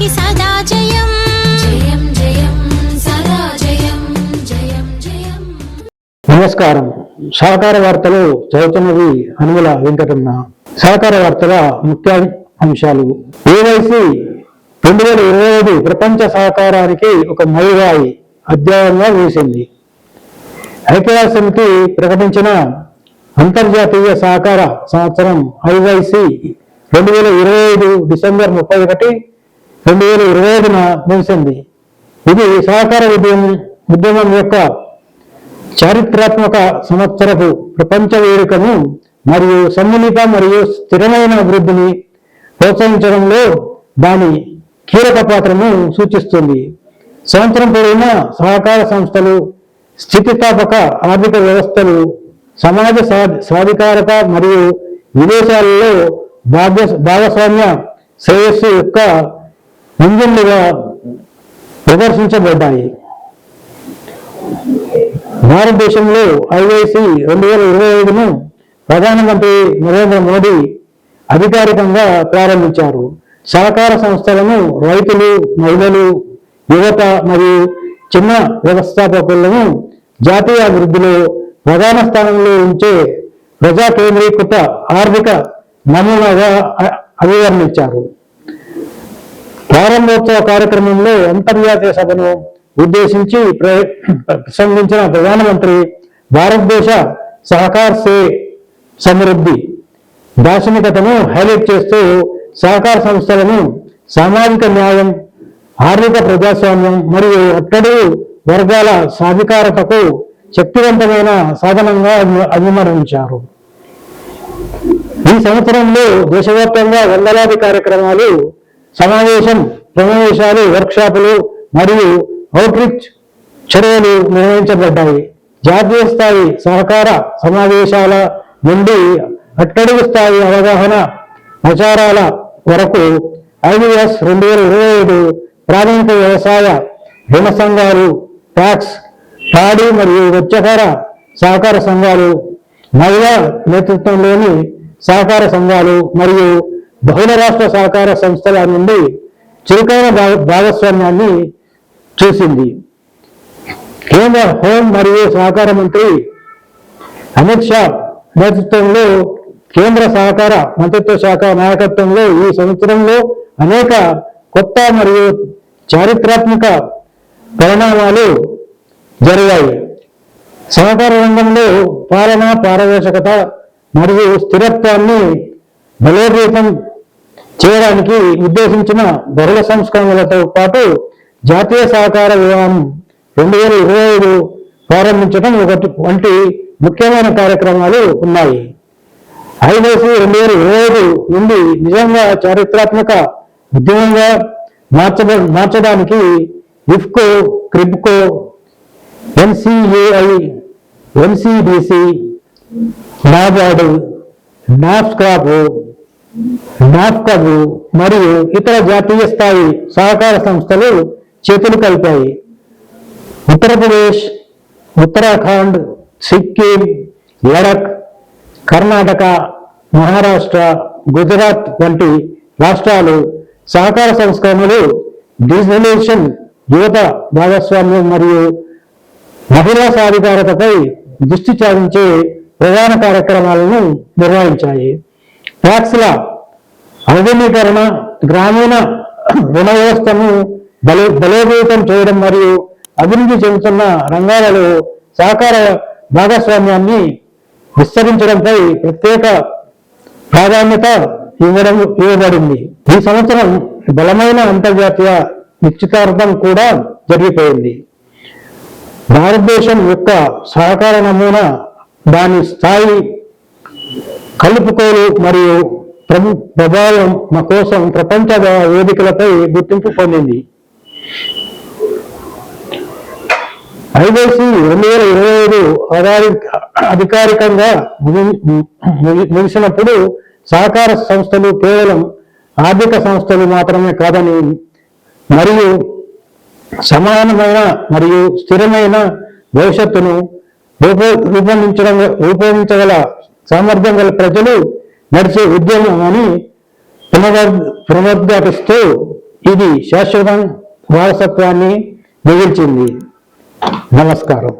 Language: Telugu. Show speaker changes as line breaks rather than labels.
మనకి సదా జయం. జయం జయం సదా జయం జయం జయం.
నమస్కారం. సహకార వార్తలు చదువుతున్నది అనుమల వెంకటమ్మ సహకార వార్తల ముఖ్య అంశాలు ఏవైసీ రెండు వేల ఇరవై ఐదు ప్రపంచ సహకారానికి ఒక మైరాయి అధ్యాయంగా వేసింది ఐక్యరాజ్య సమితి ప్రకటించిన అంతర్జాతీయ సహకార సంవత్సరం ఐవైసి రెండు వేల ఇరవై ఐదు డిసెంబర్ ముప్పై ఒకటి రెండు వేల ఇరవై ఐదున ముగిసింది. ఇది సహకార ఉద్యమం ఉద్యమం యొక్క చారిత్రాత్మక సంవత్సరపు ప్రపంచ వేడుకను మరియు సమ్మిళిత మరియు స్థిరమైన అభివృద్ధిని ప్రోత్సహించడంలో దాని కీలక పాత్రను సూచిస్తుంది. సంవత్సరం పొడవునా సహకార సంస్థలు స్థితిస్థాపక ఆర్థిక వ్యవస్థలు సమాజ సా- సాధికారత మరియు విదేశాలలో భాగ్య భాగస్వామ్య శ్రేయస్సు యొక్క ఇంజన్లుగా ప్రదర్శించబడ్డాయి. భారతదేశంలో ఐఐసి రెండు వేల ఇరవై ఐదును ప్రధానమంత్రి నరేంద్ర మోడీ అధికారికంగా ప్రారంభించారు. సహకార సంస్థలను రైతులు మహిళలు యువత మరియు చిన్న వ్యవస్థాపకులను జాతీయ అభివృద్ధిలో ప్రధాన స్థానంలో ఉంచే ప్రజా కేంద్రీకృత ఆర్థిక నమూనాగా అభివర్ణించారు. ప్రారంభోత్సవ కార్యక్రమంలో అంతర్జాతీయ సభను ఉద్దేశించి ప్రసంగించిన ప్రధానమంత్రి భారతదేశ సహకార సే సమృద్ధి దార్శనికతను హైలైట్ చేస్తూ సహకార సంస్థలను సామాజిక న్యాయం ఆర్థిక ప్రజాస్వామ్యం మరియు అట్టడుగు వర్గాల సాధికారతకు శక్తివంతమైన సాధనంగా అభి- ఈ సంవత్సరంలో దేశవ్యాప్తంగా వందలాది కార్యక్రమాలు సమావేశం సమావేశాలు వర్క్షాపులు మరియు అవుట్రీచ్ చర్యలు నిర్వహించబడ్డాయి జాతీయ స్థాయి సహకార సమావేశాల నుండి అట్టడుగు స్థాయి అవగాహన ప్రచారాల వరకు ఐబిఎస్ రెండు వేల ఇరవై ఐదు ప్రాథమిక వ్యవసాయ రుణ సంఘాలు ట్యాక్స్ పాడి మరియు మత్స్యకార సహకార సంఘాలు మహిళా నేతృత్వంలోని సహకార సంఘాలు మరియు బహుళ రాష్ట్ర సహకార సంస్థల నుండి చురుకైన భాగ- భాగస్వామ్యాన్ని చూసింది. కేంద్ర హోం మరియు సహకార మంత్రి అమిత్ షా నేతృత్వంలో కేంద్ర సహకార మంత్రిత్వ శాఖ నాయకత్వంలో ఈ సంవత్సరంలో అనేక కొత్త మరియు చారిత్రాత్మక పరిణామాలు జరిగాయి. సహకార రంగంలో పాలన పారదర్శకత మరియు స్థిరత్వాన్ని బలోపేతం చేయడానికి ఉద్దేశించిన ధరల సంస్కరణలతో పాటు జాతీయ సహకార విధానం రెండు వేల ఇరవై ఐదు ప్రారంభించడం ఒకటి వంటి ముఖ్యమైన కార్యక్రమాలు ఉన్నాయి. ఐదేసి రెండు వేల ఇరవై ఐదు నుండి నిజంగా చారిత్రాత్మక ఉద్యమంగా మార్చబ మార్చడానికి IFFCO KRIBHCO NCAI NCBC NABARD నాఫ్స్క్రాప్ నాఫ్కబు మరియు ఇతర జాతీయ స్థాయి సహకార సంస్థలు చేతులు కలిపాయి. ఉత్తరప్రదేశ్ ఉత్తరాఖండ్ సిక్కిం లడక్ కర్ణాటక మహారాష్ట్ర గుజరాత్ వంటి రాష్ట్రాలు సహకార సంస్కరణలు డిజిటలైజేషన్ యువత భాగస్వామ్యం మరియు మహిళా సాధికారతపై దృష్టి సారించే ప్రధాన కార్యక్రమాలను నిర్వహించాయి. ట్యాక్స్ల ఆధునీకరణ గ్రామీణ రుణ వ్యవస్థను బలో బలోపేతం చేయడం మరియు అభివృద్ధి చెందుతున్న రంగాలలో సహకార భాగస్వామ్యాన్ని విస్తరించడంపై ప్రత్యేక ప్రాధాన్యత ఇవ్వడం ఇవ్వబడింది. ఈ సంవత్సరం బలమైన అంతర్జాతీయ నిశ్చితార్థం కూడా జరిగిపోయింది. భారతదేశం యొక్క సహకార నమూనా దాని స్థాయి కలుపుకోలు మరియు ప్రభు ప్రభావం మా కోసం ప్రపంచ వేదికలపై గుర్తింపు పొందింది. ఐదేసి రెండు వేల ఇరవై ఐదు అధికారికంగా ముగిసినప్పుడు సహకార సంస్థలు కేవలం ఆర్థిక సంస్థలు మాత్రమే కాదని మరియు సమానమైన మరియు స్థిరమైన భవిష్యత్తును రూపొ రూపొందించడం రూపొందించగల సామర్థ్యం గల ప్రజలు నడిచే ఉద్యమం అని పునర్ పునరుద్ఘాటిస్తూ ఇది శాశ్వత వారసత్వాన్ని మిగిల్చింది. నమస్కారం.